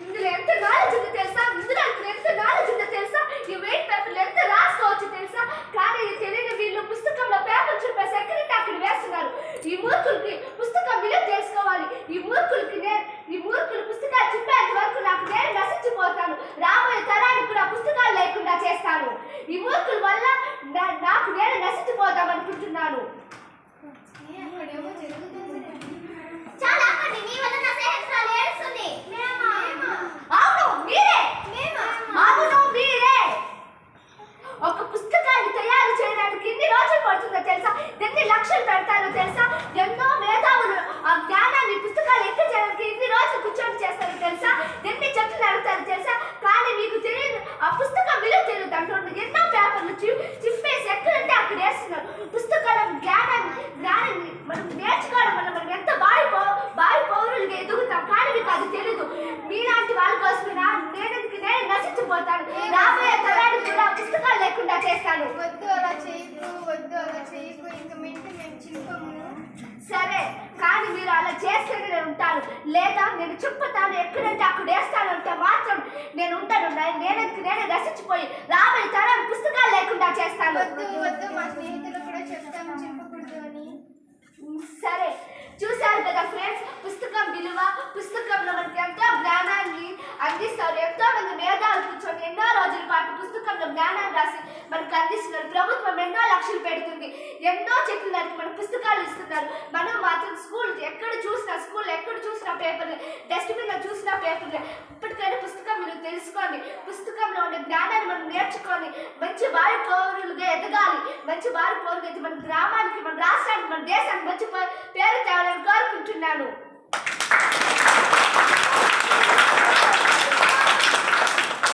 ఇందులో ఎంత నాలెడ్జ్ ఉందో తెలుసా ఇందులో ఎంత నాలెడ్జ్ ఉందో తెలుసా ఈ వెయిట్ పేపర్లు ఎంత రాసుకోవచ్చు తెలుసా కానీ ఇది తెలియని వీళ్ళు పుస్తకంలో పేపర్ చూపే ఎక్కడంటే అక్కడ వేస్తున్నారు ఈ మూర్ఖులకి పుస్తకం విలువ తెలుసుకోవాలి ఈ మూర్ఖులకి నేను ఈ మూర్ఖులు పుస్తకాలు చెప్పేంత వరకు నాకు నేను నశించిపోతాను రాబోయే తరానికి కూడా పుస్తకాలు లేకుండా చేస్తాను ఈ మూర్ఖుల వల్ల నా- నాకు నేను నశించిపోదాం అనుకుంటున్నాను చాలా ఆపండి మీ వల్ల నా స్నేహితురాలు ఏడుస్తుంది అవును మీరే అవును మీరే ఒక పుస్తకాన్ని తయారు చేయడానికి ఎన్ని రోజులు పడుతుందో తెలుసా ఎన్ని లక్షలు పెడతారో తెలుసా? ఎన్నో మేధావులు ఆ జ్ఞానాన్ని పుస్తకాలు ఎక్కువ చేయడానికి ఎన్ని రోజులు కూర్చొని చేస్తారో తెలుసా? ఎన్ని చెట్లు నడుతారు తెలుసా? కానీ మీకు తెలియదు. ఆ పుస్తకం విలువ తెలియదు అంటుండే ఎన్నో పేపర్లు చిప్పేసి చింపేసి ఎక్కడంటే అక్కడ వేస్తున్నారు. పుస్తకాల జ్ఞానాన్ని జ్ఞానాన్ని మనం నేర్చుకోవడం వల్ల మనం ఎంత బావి పౌ బావి పౌరులుగా ఎదుగుతాం. కానీ మీకు అది తెలియదు మీలాంటి వాళ్ళ కోసమైనా నేను నేను నశించిపోతాను. రాబోయే తరానికి కూడా పుస్తకాలు లేకుండా చేస్తాను. వద్దు అలా చేయదు అలా చేస్తేనే నేను ఉంటాను. లేదా నేను చుప్పుతాను ఎక్కడంటే అక్కడ వేస్తాను అంటే మాత్రం నేను ఉంటాను. నే- నేనందుకు? నేనే నశించిపోయి రాబోయే తరానికి పుస్తకాలు లేకుండా చేస్తాను. సరే చూశారు కదా ఫ్రెండ్స్ పుస్తకం విలువ పుస్తకంలో మనకి ఎంతో జ్ఞానాన్ని అందిస్తారు. ఎంతో మంది మేధావులు కూర్చొని ఎన్నో రోజుల పాటు పుస్తకంలో జ్ఞానాన్ని రాసి మనకు అందిస్తున్నారు ప్రభుత్వం ఎన్నో లక్షలు పెడుతుంది. ఎన్నో చెట్లు నరికి మన పుస్తకాలు ఇస్తున్నారు. మనం మాత్రం స్కూల్ ఎక్కడ చూసినా స్కూల్ ఎక్కడ చూసినా పేపర్లు డస్ట్బిన్లో చూసినా పేపర్లు ఇప్పటికైనా పుస్తకం మీరు తెలుసుకోండి పుస్తకంలో ఉండే జ్ఞానాన్ని మనం నేర్చుకొని మంచి వారి పౌరులుగా ఎదగాలి. మంచి వారి పౌరులు అయితే మన గ్రామానికి మన రాష్ట్రానికి మన దేశానికి మంచి పేరు తేవాలని కోరుకుంటున్నాను.